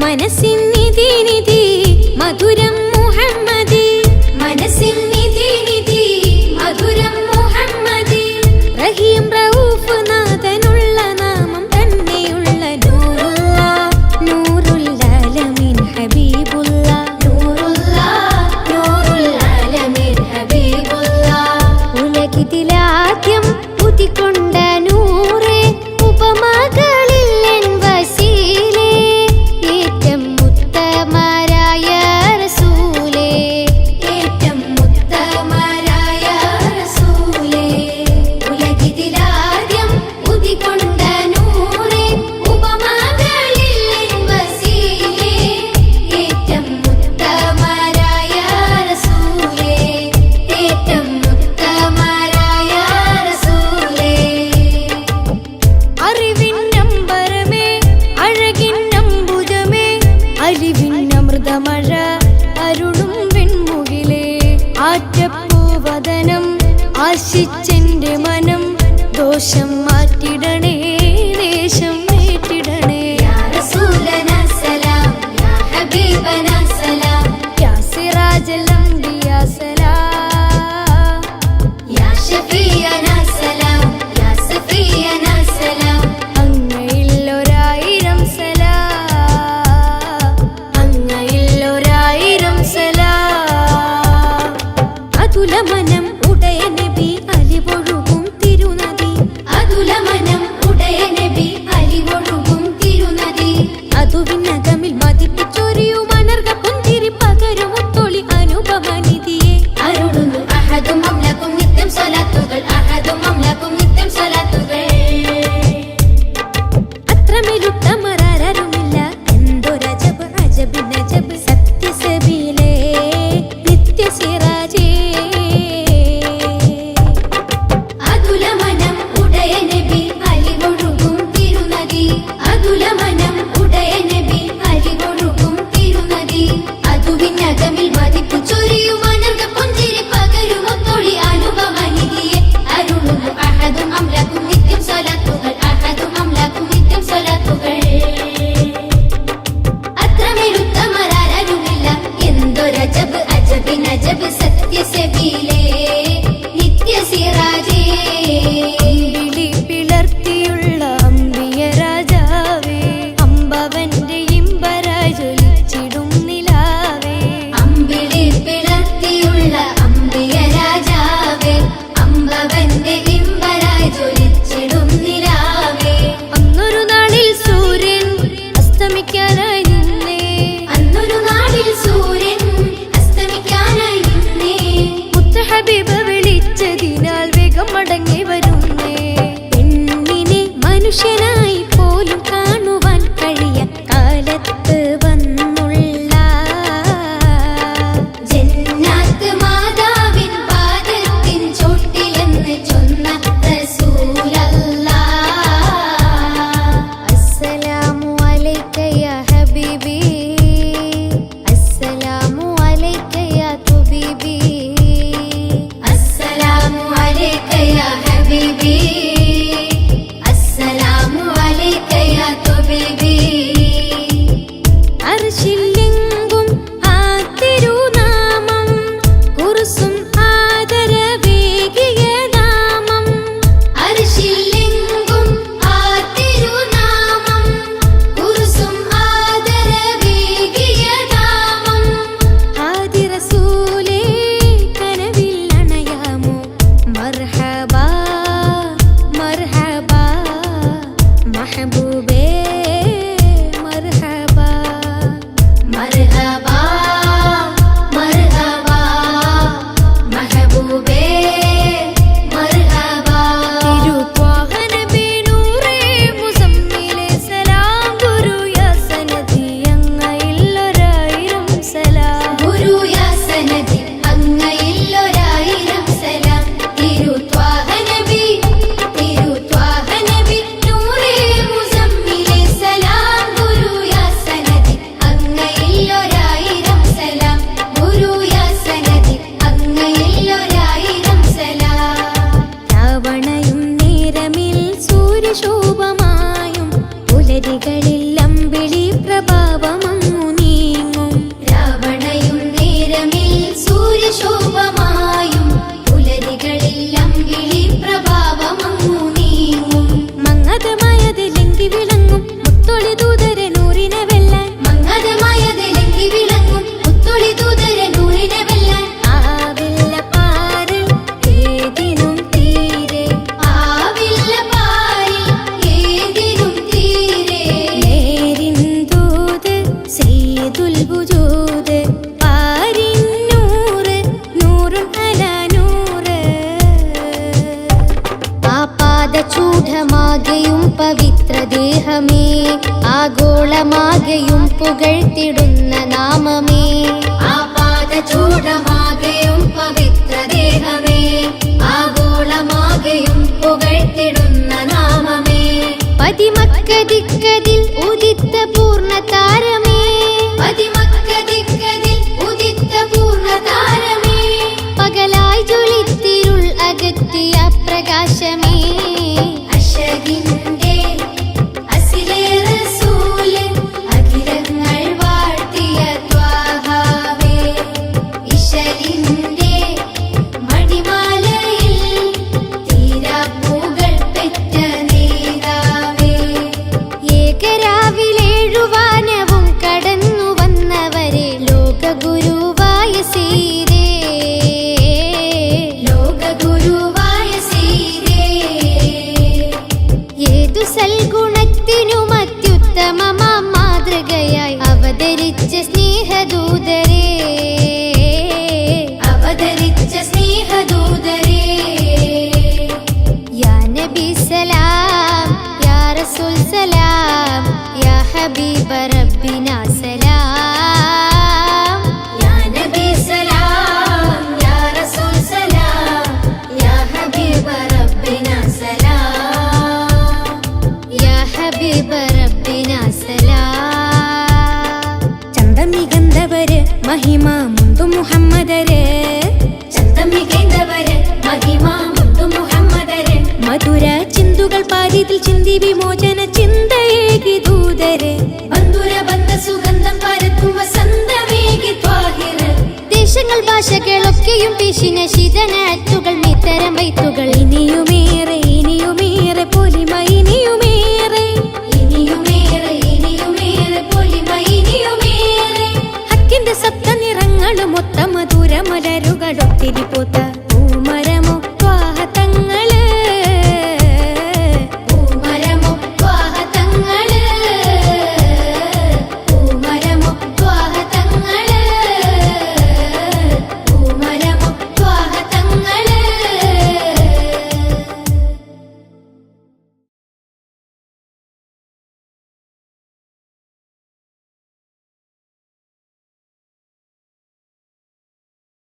മനസ്സിൻ നിധി നിധി മധുരം başım ആഗോളമാകെയും പുകഴ്ത്തിടുന്ന നാമമേ. ഏതു സൽഗുണത്തിനും അവതരിച്ച സ്നേഹദൂതരേ. അവതരിച്ച സ്നേഹദൂതരേ. യാ നബി സലാം യാ റസൂൽ സലാം യാ ഹബീബ റബ്ബിനാ സലാം. മധുര പാരിതിൽ ചിന്തയേകി ദേശങ്ങൾ ഭാഷകളൊക്കെയും ഇനിയുമേറെ ഇനിയുമേറെ പൊലിമ ഇനി ಮರರುಗಳೊತ್ತಿರಿಪೋತ